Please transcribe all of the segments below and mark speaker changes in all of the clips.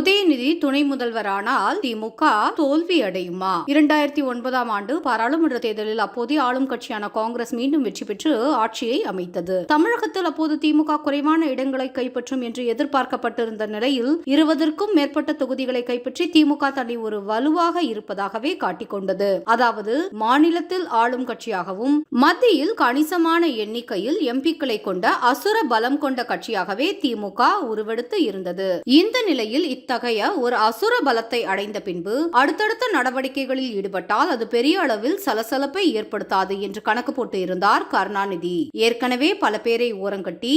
Speaker 1: உதயநிதி துணை முதல்வரானால் திமுக தோல்வி அடையுமா இரண்டாயிரத்தி ஒன்பதாம் ஆண்டு பாராளுமன்ற தேர்தலில் அப்போதைய ஆளும் கட்சியான காங்கிரஸ் மீண்டும் வெற்றி பெற்று ஆட்சியை அமைத்தது. தமிழகத்தில் அப்போது திமுக குறைவான இடங்களை கைப்பற்றும் என்று எதிர்பார்க்கப்பட்டிருந்த நிலையில் இருபதற்கும் மேற்பட்ட தொகுதிகளை கைப்பற்றி திமுக தன்னை ஒரு வலுவாக இருப்பதாகவே காட்டிக்கொண்டது. அதாவது மாநிலத்தில் ஆளும் கட்சியாகவும் மத்தியில் கணிசமான எண்ணிக்கையில் எம்பிக்களை கொண்ட அசுர பலம் கொண்ட கட்சியாகவே திமுக உருவெடுத்து இருந்தது. இந்த நிலையில் இத்தகைய ஒரு அசுர பலத்தை அடைந்த பின்பு அடுத்தடுத்த நடவடிக்கைகளில் ஈடுபட்டால் அது பெரிய அளவில் சலசலப்பை ஏற்படுத்தாது என்று கணக்கு போட்டு இருந்தார் கருணாநிதி. ஏற்கனவே பல பேரை ஓரங்கட்டி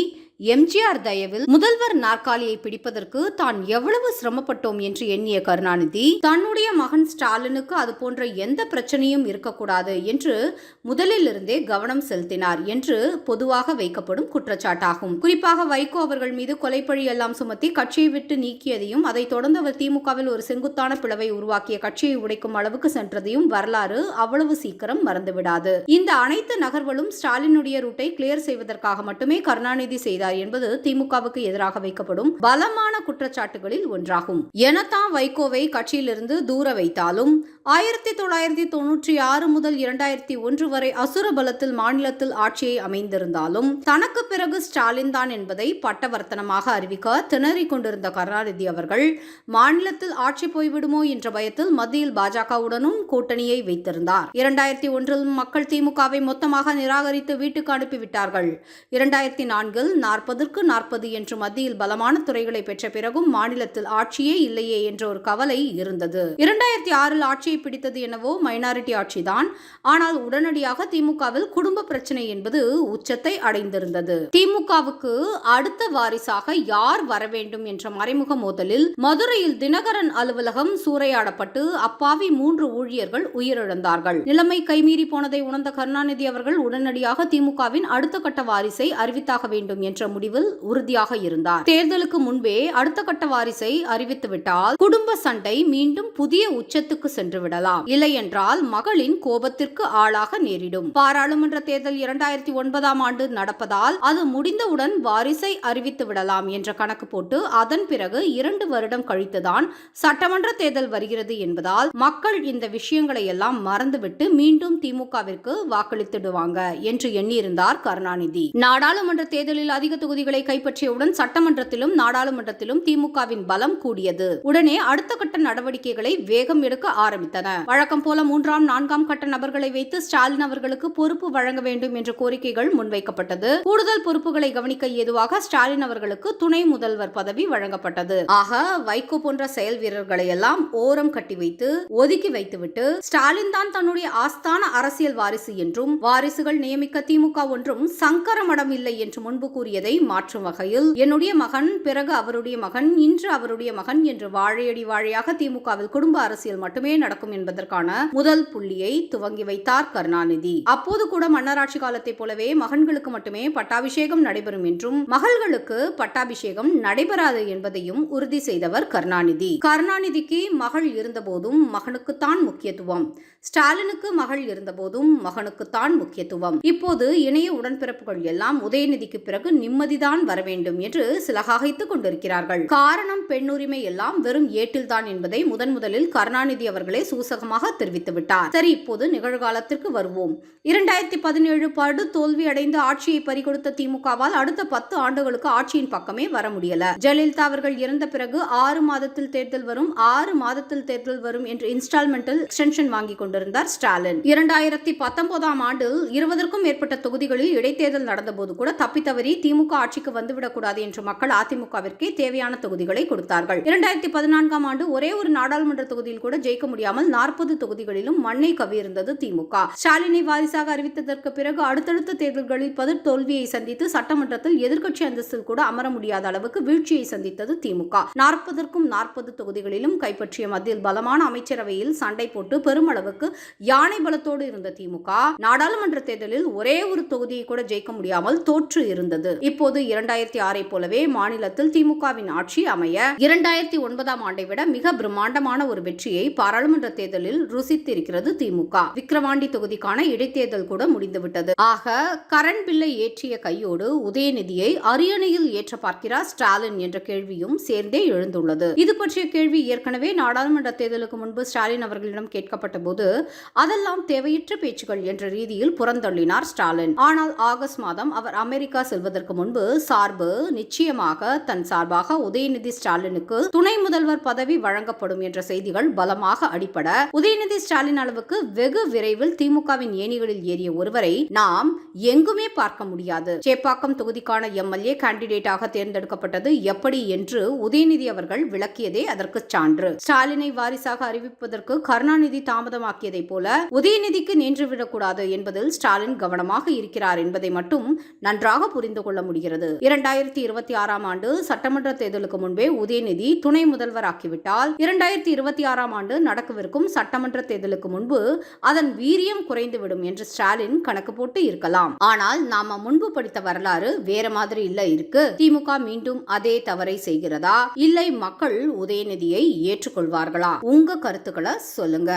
Speaker 1: எம்ஜிஆர் தயவில் முதல்வர் நாற்காலியை பிடிப்பதற்கு தான் எவ்வளவு சிரமப்பட்டோம் என்று எண்ணிய கருணாநிதி தன்னுடைய மகன் ஸ்டாலினுக்கு அது போன்ற எந்த பிரச்சனையும் இருக்கக்கூடாது என்று முதலிலிருந்தே கவனம் செலுத்தினார் என்று பொதுவாக வைக்கப்படும் குற்றச்சாட்டாகும். குறிப்பாக வைகோ அவர்கள் மீது கொலைப்பழி எல்லாம் சுமத்தி கட்சியை விட்டு நீக்கியதையும் அதைத் தொடர்ந்து அவர் திமுகவில் ஒரு செங்குத்தான பிளவை உருவாக்கிய கட்சியை உடைக்கும் அளவுக்கு சென்றதையும் வரலாறு அவ்வளவு சீக்கிரம் மறந்துவிடாது. இந்த அனைத்து நகர்வுகளும் ஸ்டாலினுடைய ரூட்டை கிளியர் செய்வதற்காக மட்டுமே கருணாநிதி செய்தார் என்பது திமுகவுக்கு எதிராக வைக்கப்படும் பலமான குற்றச்சாட்டுகளில் ஒன்றாகும். எனத்தான் வைகோவை கட்சியிலிருந்து தூர வைத்தாலும் ஆயிரத்தி தொள்ளாயிரத்தி தொன்னூற்றி ஆறு முதல் இரண்டாயிரத்தி ஒன்று வரை அசுர பலத்தில் மாநிலத்தில் ஆட்சியை அமைந்திருந்தாலும் தனக்கு பிறகு ஸ்டாலின் தான் என்பதை பட்டவர்த்தனமாக அறிவிக்க திணறிக் கொண்டிருந்த கருணாநிதி அவர்கள் மாநிலத்தில் ஆட்சி போய்விடுமோ என்ற பயத்தில் மத்தியில் பாஜகவுடனும் கூட்டணியை வைத்திருந்தார். இரண்டாயிரத்தி ஒன்றில் மக்கள் திமுகவை மொத்தமாக நிராகரித்து வீட்டுக்கு அனுப்பிவிட்டார்கள். இரண்டாயிரத்தி நான்கில் நாற்பதற்கு நாற்பது என்று மத்தியில் பலமான துறைகளை பெற்ற பிறகும் மாநிலத்தில் ஆட்சியே இல்லையே என்ற ஒரு கவலை இருந்தது. இரண்டாயிரத்தி ஆறில் ஆட்சியை பிடித்தது என்னவோ மைனாரிட்டி ஆட்சிதான். ஆனால் உடனடியாக திமுகவில் குடும்ப பிரச்சனை என்பது உச்சத்தை அடைந்திருந்தது. திமுகவுக்கு அடுத்த வாரிசாக யார் வர வேண்டும் என்ற மறைமுக மோதலில் மதுரையில் தினகரன் அலுவலகம் சூறையாடப்பட்டு அப்பாவி மூன்று ஊழியர்கள் உயிரிழந்தார்கள். நிலைமை கைமீறி போனதை உணர்ந்த கருணாநிதி அவர்கள் உடனடியாக திமுகவின் அடுத்த கட்ட வாரிசை அறிவித்தாக வேண்டும் என்ற முடிவில் உறுதியாக இருந்தார். தேர்தலுக்கு முன்பே அடுத்த கட்ட வாரிசை அறிவித்துவிட்டால் குடும்ப சண்டை மீண்டும் புதிய உச்சத்துக்கு சென்று விடலாம். இல்லையென்றால் மகளின் கோபத்திற்கு ஆளாக நேரிடும். பாராளுமன்ற தேர்தல் இரண்டாயிரத்தி ஒன்பதாம் ஆண்டு நடப்பதால் அது முடிந்தவுடன் வாரிசை அறிவித்து விடலாம் என்ற கணக்கு போட்டு அதன் பிறகு இரண்டு வருடம் கழித்துதான் சட்டமன்ற தேர்தல் வருகிறது என்பதால் மக்கள் இந்த விஷயங்களை எல்லாம் மறந்துவிட்டு மீண்டும் திமுகவிற்கு வாக்களித்திடுவாங்க என்று எண்ணியிருந்தார் கருணாநிதி. நாடாளுமன்ற தேர்தலில் அதிக தொகுதிகளை கைப்பற்றியவுடன் சட்டமன்றத்திலும் நாடாளுமன்றத்திலும் திமுகவின் பலம் கூடியது. உடனே அடுத்த கட்ட நடவடிக்கைகளை வேகம் எடுக்க ஆரம்பித்தன. வழக்கம் போல மூன்றாம் நான்காம் கட்ட நபர்களை வைத்து ஸ்டாலின் அவர்களுக்கு பொறுப்பு வழங்க வேண்டும் என்ற கோரிக்கைகள் முன்வைக்கப்பட்டது. கூடுதல் பொறுப்புகளை கவனிக்க ஏதுவாக ஸ்டாலின் அவர்களுக்கு துணை முதல்வர் பதவி வழங்கப்பட்டது. ஆக வைகோ போன்ற செயல் வீரர்களை எல்லாம் ஓரம் கட்டி வைத்து ஒதுக்கி வைத்துவிட்டு ஸ்டாலின் தான் தன்னுடைய ஆஸ்தான அரசியல் வாரிசு என்றும் வாரிசுகள் நியமிக்க திமுக ஒன்றும் சங்கர மடம் இல்லை என்று முன்பு கூறியது மாற்றும் வகையில் என்னுடைய மகன் பிறகு அவருடைய மகன் இன்று அவருடைய மகன் என்று வாழையடி வாழையாக திமுகவில் குடும்ப அரசியல் மட்டுமே நடக்கும் என்பதற்கான முதல் புள்ளியை துவங்கி வைத்தார் கருணாநிதி. அப்போது கூட மன்னராட்சி காலத்தைப் போலவே மகன்களுக்கு மட்டுமே பட்டாபிஷேகம் நடைபெறும் என்றும் மகள்களுக்கு பட்டாபிஷேகம் நடைபெறாது என்பதையும் உறுதி செய்தவர் கருணாநிதி. கருணாநிதிக்கு மகள் இருந்தபோதும் மகனுக்குத்தான் முக்கியத்துவம். ஸ்டாலினுக்கு மகள் இருந்தபோதும் மகனுக்குத்தான் முக்கியத்துவம். இப்போது இணைய உடன்பிறப்புகள் எல்லாம் உதயநிதிக்கு பிறகு நிம் நிம்மதிதான் வர வேண்டும் என்று சிலகாகைத்துக் கொண்டிருக்கிறார்கள். காரணம் பெண்ணுரிமை எல்லாம் வெறும் ஏட்டில்தான் என்பதை முதன் முதலில் கருணாநிதி அவர்களே சூசகமாக தெரிவித்து விட்டார் சரி இப்போது நிகழ்காலத்திற்கு வருவோம். இரண்டாயிரத்தி பதினேழு படு தோல்வி அடைந்து ஆட்சியை பறிகொடுத்த திமுகவால் அடுத்த பத்து ஆண்டுகளுக்கு ஆட்சியின் பக்கமே வர முடியல. ஜெயலலிதா அவர்கள் இறந்த பிறகு ஆறு மாதத்தில் தேர்தல் வரும் ஆறு மாதத்தில் தேர்தல் வரும் என்று இன்ஸ்டால்மெண்டில் எக்ஸ்டென்ஷன் வாங்கி கொண்டிருந்தார் ஸ்டாலின். இரண்டாயிரத்தி பத்தொன்பதாம் ஆண்டில் இருபதற்கும் மேற்பட்ட தொகுதிகளில் இடைத்தேர்தல் நடந்தபோது கூட தப்பித்தவறி திமுக திமுக ஆட்சிக்கு வந்துவிடக்கூடாது என்று மக்கள் அதிமுகவிற்கே தேவையான தொகுதிகளை கொடுத்தார்கள். இரண்டாயிரத்தி பதினான்காம் ஆண்டு ஒரே ஒரு நாடாளுமன்ற தொகுதியில் கூட ஜெயிக்க முடியாமல் நாற்பது தொகுதிகளிலும் மண்ணை கவியிருந்தது திமுக. ஸ்டாலினை வாரிசாக அறிவித்ததற்கு பிறகு அடுத்தடுத்த தேர்தல்களில் பதில் தோல்வியை சந்தித்து சட்டமன்றத்தில் எதிர்க்கட்சி அந்தஸ்தில் கூட அமர முடியாத அளவுக்கு வீழ்ச்சியை சந்தித்தது திமுக. நாற்பதற்கும் நாற்பது தொகுதிகளிலும் கைப்பற்றிய மத்தியில் பலமான அமைச்சரவையில் சண்டை போட்டு பெருமளவுக்கு யானை பலத்தோடு இருந்த திமுக நாடாளுமன்ற தேர்தலில் ஒரே ஒரு தொகுதியை கூட ஜெயிக்க முடியாமல் தோற்று இருந்தது. இப்போது இரண்டாயிரத்தி ஆறை போலவே மாநிலத்தில் திமுகவின் ஆட்சி அமைய இரண்டாயிரத்தி ஒன்பதாம் ஆண்டை விட மிக பிரம்மாண்டமான ஒரு வெற்றியை பாராளுமன்ற தேர்தலில் ருசித்திருக்கிறது திமுக. விக்கிரவாண்டி தொகுதிக்கான இடைத்தேர்தல் கூட முடிந்துவிட்டது. ஆக கரண் பில்லை ஏற்றிய கையோடு உதயநிதியை அரியணையில் ஏற்ற பார்க்கிறார் ஸ்டாலின் என்ற கேள்வியும் சேர்ந்தே எழுந்துள்ளது. இது பற்றிய கேள்வி ஏற்கனவே நாடாளுமன்ற தேர்தலுக்கு முன்பு ஸ்டாலின் அவர்களிடம் கேட்கப்பட்ட போது அதெல்லாம் தேவையற்ற பேச்சுகள் என்ற ரீதியில் புறந்தள்ளினார் ஸ்டாலின். ஆனால் ஆகஸ்ட் மாதம் அவர் அமெரிக்கா செல்வதற்கு முன்பு சார்பு நிச்சயமாக தன் சார்பாக உதயநிதி ஸ்டாலினுக்கு துணை முதல்வர் பதவி வழங்கப்படும் என்ற செய்திகள் பலமாக அடிப்பட உதயநிதி ஸ்டாலின் அளவுக்கு வெகு விரைவில் திமுகவின் ஏணிகளில் ஏறிய ஒருவரை நாம் எங்குமே பார்க்க முடியாது. சேப்பாக்கம் தொகுதிக்கான எம்எல்ஏ கேண்டிடேட்டாக தேர்ந்தெடுக்கப்பட்டது எப்படி என்று உதயநிதி அவர்கள் விளக்கியதே அதற்கு சான்று. ஸ்டாலினை வாரிசாக அறிவிப்பதற்கு கருணாநிதி தாமதமாக்கியதைப் போல உதயநிதிக்கு நின்றுவிடக்கூடாது என்பதில் ஸ்டாலின் கவனமாக இருக்கிறார் என்பதை மட்டும் நன்றாக புரிந்து கொள்ள முடிகிறது. இரண்டாயிரத்தி இருபத்தி ஆறாம் ஆண்டு சட்டமன்ற தேர்தலுக்கு முன்பே உதயநிதி துணை முதல்வராக்கிவிட்டால் இரண்டாயிரத்தி இருபத்தி ஆறாம் ஆண்டு நடக்கவிருக்கும் சட்டமன்ற தேர்தலுக்கு முன்பு அதன் வீரியம் குறைந்துவிடும் என்று ஸ்டாலின் கணக்கு போட்டு இருக்கலாம். ஆனால் நாம முன்பு படித்த வரலாறு வேற மாதிரி இல்ல இருக்கு. திமுக மீண்டும் அதே தவறை செய்கிறதா? இல்லை மக்கள் உதயநிதியை ஏற்றுக்கொள்வார்களா? உங்க கருத்துக்களை சொல்லுங்க.